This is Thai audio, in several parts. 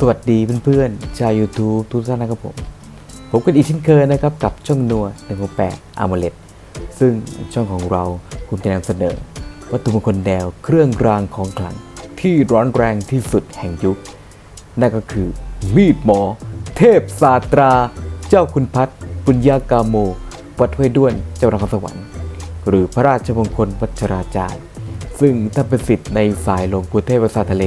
สวัสดีเพื่อนๆชาว YouTube ทุกท่านนะครับผม ผมกันอีกเช่นเคยนะครับ กับช่องนัว168 a m o l e t ซึ่งช่องของเราคุณจะนำเสนอ วัตถุมงคลแนวเครื่องรางของขลัง ที่ร้อนแรงที่สุดแห่งยุค นั่นก็คือ มีดหมอ เทพศาตรา เจ้าคุณพัฒน์ปุญญากาโม วัดห้วยด้วนเจ้านครสวรรค์ หรือพระราชมงคลวัชราจารย์ ซึ่งท่านเป็นสิทธิ์ในสายหลวงปู่เทพประสาทะเล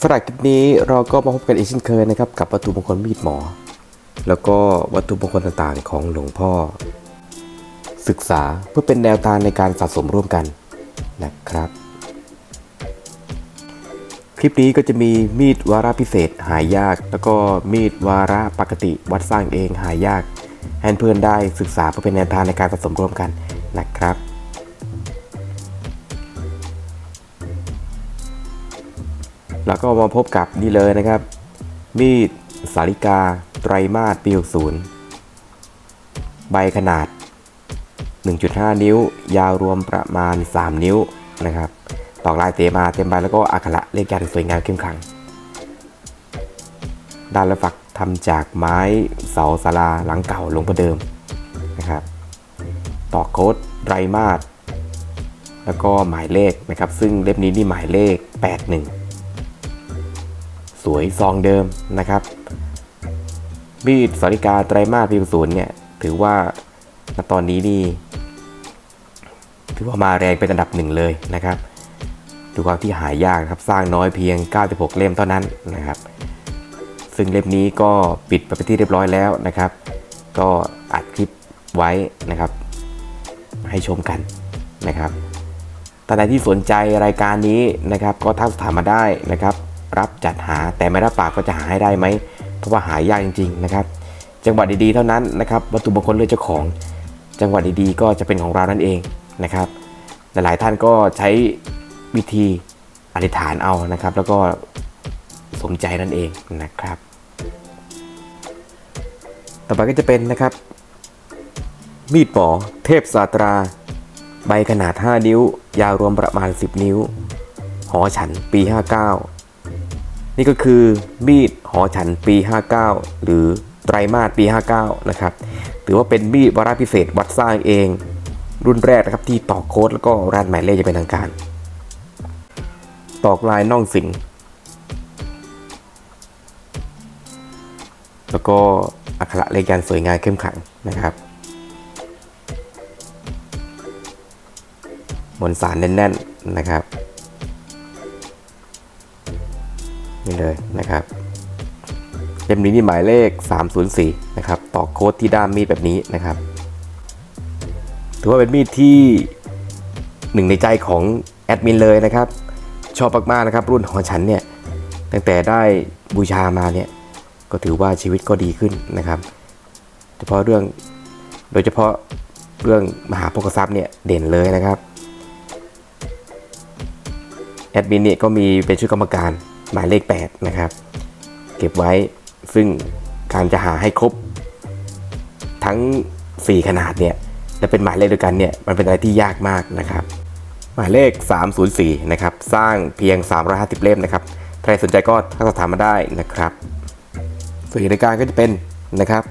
สำหรับคลิปนี้เราก็มาพบกันอีกเช่นเคยนะครับกับวัตถุมงคลมีดหมอ แล้วก็วัตถุมงคลต่างๆของหลวงพ่อ ศึกษาเพื่อเป็นแนวทางในการสะสมร่วมกันนะครับ คลิปนี้ก็จะมีมีดวาระพิเศษหายาก แล้วก็มีดวาระปกติวัดสร้างเองหายากให้เพื่อนได้ศึกษาเพื่อเป็นแนวทางในการสะสมร่วมกันนะครับ แล้วก็มาพบกับนี่เลยนะครับ มีดสาริกาไตรมาสปี60ใบขนาด 1.5 นิ้ว ยาวรวมประมาณ 3 นิ้วนะครับตอกลายเตมาเต็มใบแล้วก็อักขระเลขยันสวยงามเข้มขัง ด้านละฝักทำจากไม้เสาศาลาหลังเก่าลงพ่อเดิมนะครับตอกโค้ดไตรมาสแล้วก็หมายเลขนะครับ ซึ่งเล่มนี้นี่หมายเลข 81 วยซองเดิมนะครับมีดสาริกาไตรมาสปีศูนย์เนี่ยถือว่าณตอนนี้นี่ถือว่ามาแรงเป็นอันดับหนึ่งเลยนะครับดูความที่หายากครับสร้างน้อยเพียง 96 เล่มเท่านั้นนะครับ ซึ่งเล่มนี้ก็ปิดไปเป็นที่เรียบร้อยแล้วนะครับ ก็อัดคลิปไว้นะครับ ให้ชมกันนะครับท่านใดที่สนใจรายการนี้นะครับ ก็ทักถามมาได้นะครับ รับจัดหา แต่ไม่รับปากก็จะหาให้ได้ไหมเพราะว่าหายากจริง ๆ นะครับ จังหวัดดีๆเท่านั้นนะครับวัตถุมงคลเลือกเจ้าของ จังหวัดดีๆ ก็จะเป็นของเรานั่นเองนะครับ หลายๆท่านก็ใช้วิธีอธิษฐานเอานะครับ แล้วก็สมใจนั่นเองนะครับ ต่อไปก็จะเป็นนะครับ มีดหมอเทพสาตรา ใบขนาด 5 นิ้ว ยาวรวมประมาณ 10 นิ้ว หอฉันปี 59 นี่ก็คือมีดหอฉันปี 59 หรือไตรมาสปี 59 นะครับ ถือว่าเป็นมีดวาระพิเศษวัดสร้างเอง รุ่นแรกนะครับที่ตอกโค้ดแล้วก็ร้านหมายเลขจะเป็นทางการ ตอกลายน่องสิงแล้วก็อักขระเลขยันสวยงามเข้มขังนะครับมวลสารแน่นๆนะครับ นี่เลยนะครับเล่มนี้นี่หมายเลข 304 นะครับต่อโค้ดที่ด้ามมีดแบบนี้นะครับ ถือว่าเป็นมีดที่หนึ่งในใจของแอดมินเลยนะครับ ชอบมากๆนะครับ รุ่นของฉันเนี่ยตั้งแต่ได้บูชามาเนี่ยก็ถือว่าชีวิตก็ดีขึ้นนะครับเฉพาะเรื่องโดยเฉพาะเรื่องมหาโภคทรัพย์เนี่ยเด่นเลยนะครับแอดมินเนี่ยก็มีเป็นชุดกรรมการ หมายเลข 8 นะครับ เก็บไว้ซึ่งการจะหาให้ครบ ทั้ง 4 ขนาดเนี่ยและเป็นหมายเลขเดียวกันเนี่ยมันเป็นอะไรที่ยากมากนะครับ หมายเลข 304 นะครับ สร้างเพียง 350 เล่มนะครับใครสนใจก็ทักสอบถามมาได้นะครับส่วนอีกรายการก็จะเป็นนะครับ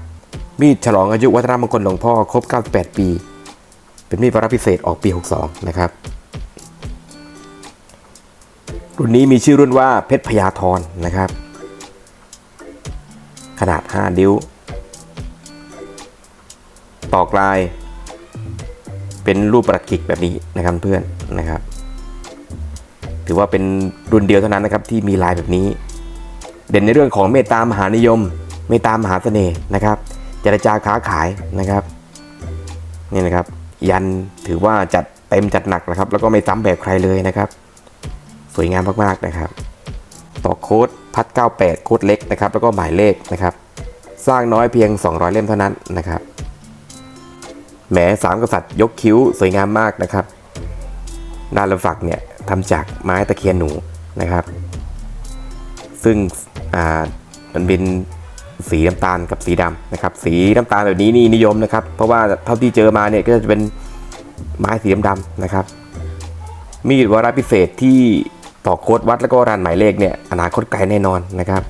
มีดฉลองอายุวัฒนมงคลหลวงพ่อครบ 98 ปี เป็นมีดวาระพิเศษออกปี 62 นะครับ รุ่นนี้มีชื่อรุ่นว่าเพชรพยาธรนะครับ ขนาด 5 นิ้ว ต่อกลาย เป็นรูปประกิกแบบนี้นะครับเพื่อนนะครับ ถือว่าเป็นรุ่นเดียวเท่านั้นนะครับที่มีลายแบบนี้ เด่นในเรื่องของเมตตามหานิยม เมตตามหาเสน่ห์นะครับเจรจาค้าขายนะครับนี่นะครับ ยันถือว่าจัดเต็มจัดหนักนะครับ แล้วก็ไม่ซ้ำแบบใครเลยนะครับ วยงามมากๆนะครับต่อโค้ดพัด 98 โค้ดเล็กนะครับแล้วก็หมายเลขนะครับ สร้างน้อยเพียง 200 เล่มเท่านั้นนะครับแหมสามกษัตริย์ยกคิ้วสวยงามมากนะครับด้านละฝักเนี่ยทำจากไม้ตะเคียนหนูนะครับ ซึ่งอ่ามันเป็นสีน้ำตาลกับสีดำนะครับ สีน้ำตาลแบบนี้นี่นิยมนะครับ เพราะว่าเท่าที่เจอมาเนี่ยก็จะเป็นไม้สีดำๆนะครับ มีดวาระพิเศษที่ ต่อโค้ดวัดแล้วก็ร้านหมายเลขเนี่ยอนาคตไกลแน่นอนนะครับ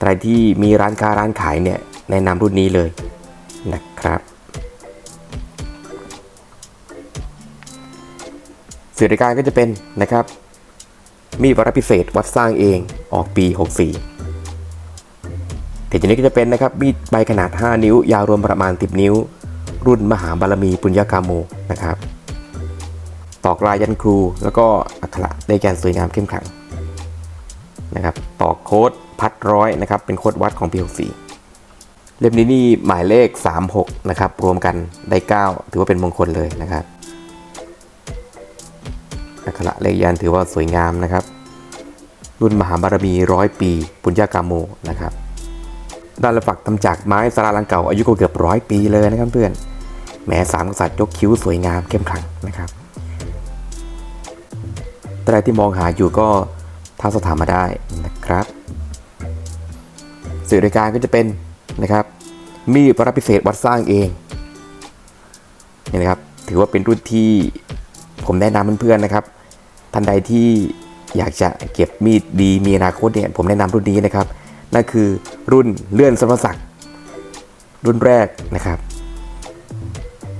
ใครที่มีร้านค้าร้านขายเนี่ยแนะนำรุ่นนี้เลยนะครับสื่อรายการก็จะเป็นนะครับมีวาระพิเศษวัดสร้างเองออกปี 64แต่ทีนี้ก็จะเป็นนะครับมีดใบขนาด 5 นิ้ว ยาวรวมประมาณ 10 นิ้ว รุ่นมหาบารมีปุญญากาโมนะครับ ตอกลายยันครู แล้วก็อักขระได้แกนสวยงามเข้มขลังนะครับตอกโค้ดพัดร้อยนะครับ เป็นโค้ดวัดของปี64เล่มนี้นี่หมายเลข 36 นะครับ รวมกันได้ 9 ถือว่าเป็นมงคลเลยนะครับอักขระเลขยันถือว่าสวยงามนะครับ รุ่นมหาบารมีร้อยปี ปุญญากาโมนะครับด้านละฝักทำจากไม้สาราลังเก่าอายุก็เกือบร้อยปีเลยนะครับเพื่อนแม้สามกษัตริย์ยกคิ้วสวยงามเข้มขลังนะครับ ใครที่มองหาอยู่ก็ทักสถามมาได้นะครับสื่อรายการก็จะเป็นนะครับ มีดพระพิเศษวัดสร้างเองนี่นะครับ ถือว่าเป็นรุ่นที่ผมแนะนำเพื่อนๆนะครับท่านใดที่อยากจะเก็บมีดดีมีอนาคตเนี่ยผมแนะนำรุ่นนี้นะครับ นั่นคือรุ่นเลื่อนสมรศักดิ์รุ่นแรกนะครับ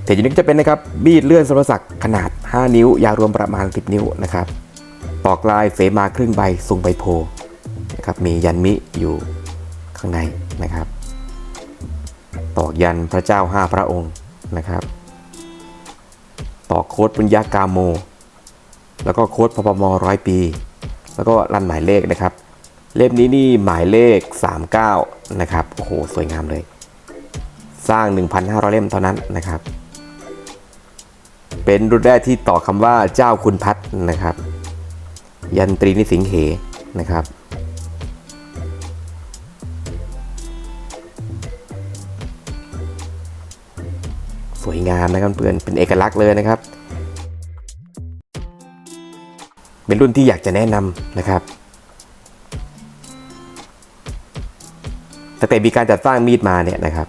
แต่อยู่นี้ก็จะเป็นนะครับมีดเลื่อนสมรศักดิ์ขนาด 5 นิ้วยาวรวมประมาณ 10 นิ้วนะครับ ตอกลายเสมาครึ่งใบทรงใบโพนะครับมียันมิอยู่ข้างในนะครับ ตอกยันพระเจ้า5พระองค์นะครับต่อโค้ดปุญญากาโม แล้วก็โค้ดพปมร้อยปี แล้วก็รันหมายเลขนะครับ เล่มนี้นี่หมายเลข 39 นะครับโอ้โหสวยงามเลย สร้าง 1,500 เล่มเท่านั้นนะครับ เป็นรุ่นแรกที่ต่อคำว่าเจ้าคุณพัฒนะครับ ยันตรีนิสิงเหนะครับ สวยงามนะครับเพื่อนเป็นเอกลักษณ์เลยนะครับ เป็นรุ่นที่อยากจะแนะนำนะครับตั้งแต่มีการจัดสร้างมีดมาเนี่ยนะครับ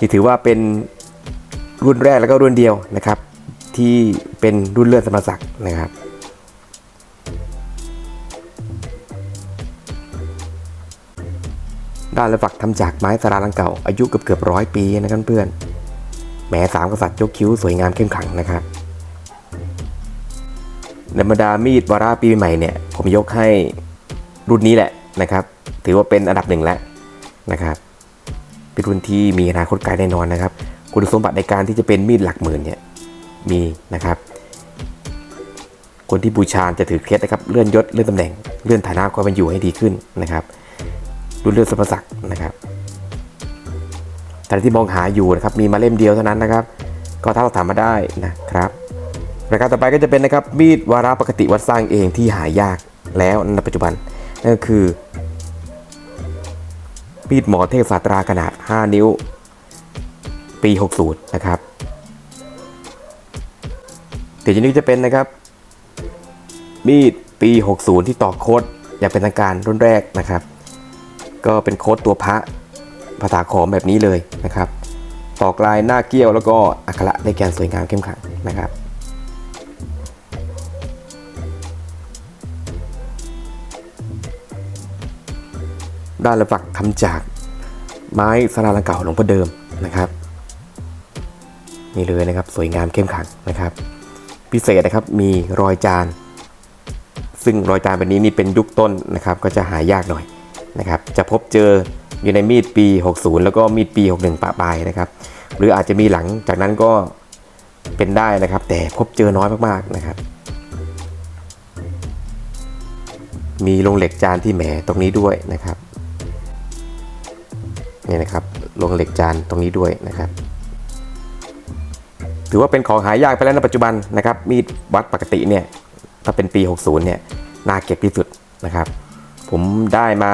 นี่ถือว่าเป็นรุ่นแรกแล้วก็รุ่นเดียวนะครับ ที่เป็นรุ่นเลื่อนสมรศักดิ์นะครับ ด้านละฝักทำจากไม้สาราลังเก่าอายุเกือบเกือบร้อยปีนะครับเพื่อนแหมสามกษัตริย์ยกคิ้วสวยงามเข้มขังนะครับในบรรดามีดวาระปีใหม่เนี่ยผมยกให้รุ่นนี้แหละนะครับ ถือว่าเป็นอันดับหนึ่งแล้วนะครับเป็นรุ่นที่มีอนาคตไกลแน่นอนนะครับ คุณสมบัติในการที่จะเป็นมีดหลักหมื่นเนี่ยมีนะครับ คนที่บูชาจะถือเคล็ดนะครับเลื่อนยศเลื่อนตำแหน่งเลื่อนฐานะความเป็นอยู่ให้ดีขึ้นนะครับ รุ่นเลื่อนสมรศักดิ์นะครับท่านที่มองหาอยู่นะครับมีมาเล่มเดียวเท่านั้นนะครับ ก็ถ้าเราถามมาได้นะครับรายการต่อไปก็จะเป็นนะครับมีดวาระปกติวัดสร้างเองที่หายากแล้วในปัจจุบันนั่นก็คือ มีดหมอเทพศาสตราขนาด 5 นิ้ว ปี 60 นะครับเดี๋ยวนี้จะเป็นนะครับ มีดปี 60 ที่ต่อโคดอย่างเป็นทางการรุ่นแรกนะครับ ก็เป็นโค้ดตัวพระภาษาขอมแบบนี้เลยนะครับตอกลายหน้าเกี้ยวแล้วก็อักขระในแกนสวยงามเข้มขลังนะครับ ด้านละฝักทำจากไม้สลาลังเก่าหลวงพ่อเดิมนะครับนี่เลยนะครับสวยงามเข้มขลังนะครับ พิเศษนะครับมีรอยจาน ซึ่งรอยจานแบบนี้นี่เป็นยุคต้นนะครับ ก็จะหายากหน่อย นะครับจะพบเจออยู่ในมีดปี 60 แล้วก็มีดปี 61ปะปลายนะครับ หรืออาจจะมีหลังจากนั้นก็เป็นได้นะครับ แต่พบเจอน้อยมากๆนะครับ มีโรงเหล็กจานที่แหมตรงนี้ด้วยนะครับนี่นะครับโรงเหล็กจานตรงนี้ด้วยนะครับ ถือว่าเป็นของหายากไปแล้วในปัจจุบันนะครับ มีดวัดปกติเนี่ยถ้าเป็นปี 60 เนี่ยน่าเก็บที่สุดนะครับ ผมได้มา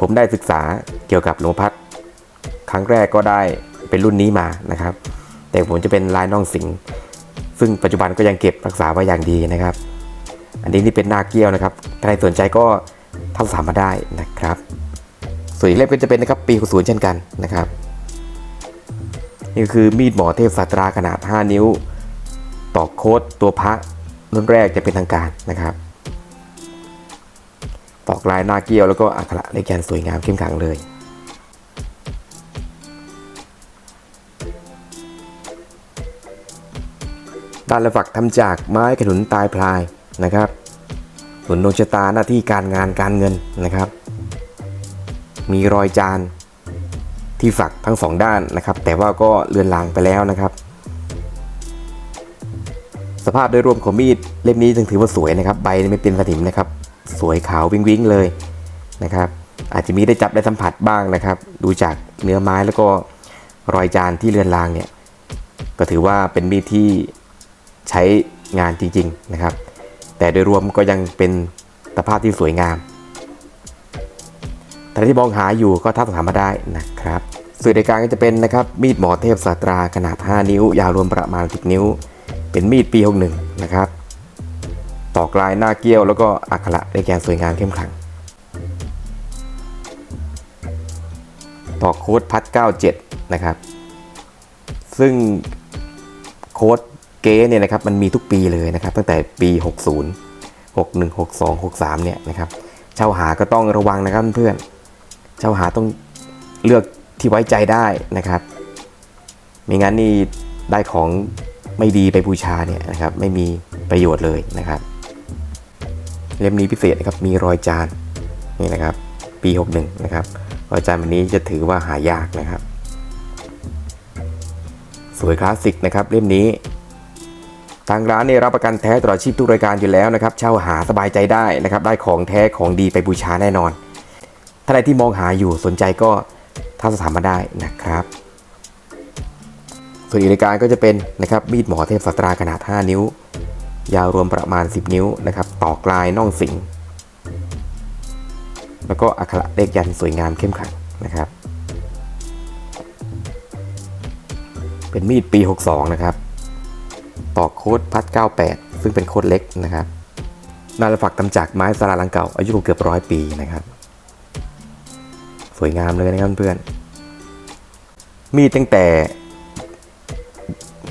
ผมได้ศึกษาเกี่ยวกับหลวงพัดครั้งแรกก็ได้เป็นรุ่นนี้มานะครับ แต่ผมจะเป็นลายน่องสิงซึ่งปัจจุบันก็ยังเก็บรักษาไว้อย่างดีนะครับ อันนี้นี่เป็นหน้าเกี้ยวนะครับใครสนใจก็ทักสามมาได้นะครับ ส่วนอีกเล่มก็จะเป็นนะครับปี60เช่นกันนะครับ นี่คือมีดหมอเทพสาตราขนาด 5 นิ้ว ตอกโค้ดตัวพระรุ่นแรกจะเป็นทางการนะครับ ตอกลายหน้าเกี้ยวแล้วก็อักขระในแกนสวยงามเข้มขังเลย ด้านละฝักทำจากไม้ขนุนตายพลายนะครับหนุนดวงชะตาหน้าที่การงานการเงินนะครับ มีรอยจานที่ฝักทั้งสองด้านนะครับ แต่ว่าก็เลือนลางไปแล้วนะครับ สภาพโดยรวมของมีดเล่มนี้จึงถือว่าสวยนะครับ ใบไม่เป็นสนิมนะครับ สวยขาววิ้งวิงเลยนะครับอาจจะมีได้จับได้สัมผัสบ้างนะครับ ดูจากเนื้อไม้แล้วก็รอยจานที่เลือนลางเนี่ยก็ถือว่าเป็นมีดที่ใช้งานจริงๆนะครับ แต่โดยรวมก็ยังเป็นสภาพที่สวยงามแต่ที่มองหาอยู่ก็ทักถามมาได้นะครับสื่อในการก็จะเป็นนะครับมีดหมอเทพสาตราขนาด 5 นิ้วยาวรวมประมาณ 10 นิ้ว เป็นมีดปี 61 นะครับ ตอกลายหน้าเกี้ยวแล้วก็อักขระในแกนสวยงามเข้มขลัง ตอกโค้ดพัด 97 นะครับ ซึ่งโค้ดเก๊เนี่ยนะครับมันมีทุกปีเลยนะครับ ตั้งแต่ปี 60 61 62 63 เนี่ยนะครับเช่าหาก็ต้องระวังนะครับเพื่อนเช่าหาต้องเลือกที่ไว้ใจได้นะครับไม่งั้นนี่ได้ของไม่ดีไปบูชาเนี่ยนะครับไม่มีประโยชน์เลยนะครับ เล่มนี้พิเศษนะครับมีรอยจานนี่นะครับ ปี 61 นะครับรอยจานแบบนี้จะถือว่าหายากนะครับ สวยคลาสสิกนะครับเล่มนี้ ทางร้านเนี่ยรับประกันแท้ตลอดชีพทุกรายการอยู่แล้วนะครับ เช่าหาสบายใจได้นะครับ ได้ของแท้ของดีไปบูชาแน่นอนถ้าใครที่มองหาอยู่สนใจก็ทักสถามมาได้นะครับ ส่วนอีกรายการก็จะเป็นนะครับมีดหมอเทพสตราขนาด 5 นิ้ว ยาวรวมประมาณ 10 นิ้วนะครับ ต่อกลายน่องสิง แล้วก็อักขระเลขยันสวยงามเข้มขังนะครับ เป็นมีดปี 62 นะครับตอกโค้ดพัด 98 ซึ่งเป็นโค้ดเล็กนะครับนาลฝักทำจากไม้สลาลังเก่าอายุเกือบร้อยปีนะครับ สวยงามเลยนะครับเพื่อน มีดตั้งแต่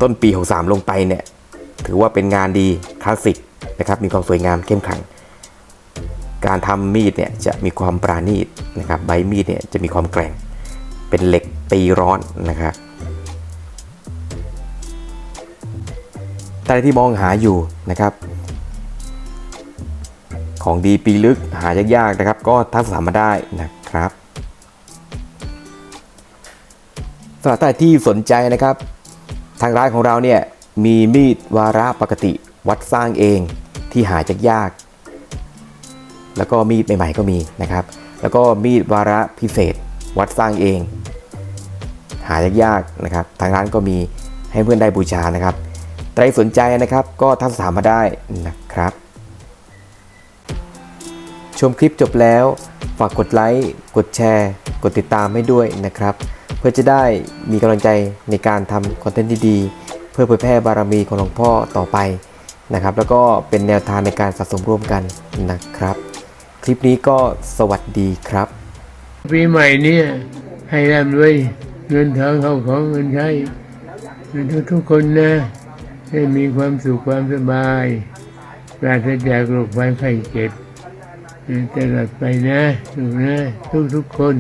ต้นปี 63 ลงไปเนี่ย ถือว่าเป็นงานดีคลาสสิกนะครับมีความสวยงามเข้มขัง การทำมีดเนี่ยจะมีความปราณีตนะครับใบมีดเนี่ยจะมีความแกร่ง เป็นเหล็กตีร้อนนะครับแต่ที่มองหาอยู่นะครับ ของดีปีลึกหายากๆนะครับ ก็ทักสามมาได้นะครับสำหรับท่านที่สนใจนะครับ ทางร้านของเราเนี่ย มีมีดวาระปกติวัดสร้างเองที่หายาก แล้วก็มีดใหม่ๆก็มีนะครับ แล้วก็มีดวาระพิเศษ วัดสร้างเอง หายากๆนะครับ ทางร้านก็มีให้เพื่อนได้บูชานะครับใครสนใจนะครับก็ทักถามมาได้นะครับ ชมคลิปจบแล้ว ฝากกดไลค์กดแชร์ กดติดตามให้ด้วยนะครับ เพื่อจะได้มีกำลังใจในการทำคอนเทนต์ดีๆ พื่อเผยแพร่บารมีของหลวงพ่อต่อไปนะครับ แล้วก็เป็นแนวทางในการสะสมร่วมกันนะครับ คลิปนี้ก็สวัสดีครับปีใหม่เนี่ยให้ร่ำรวยเงินทองเข้าของเงินใช้ทุกทุกคนนะให้มีความสุขความสบายปราศจากโรคภัยไข้เจ็บตลอดไปนะลูกนะทุกทุกคน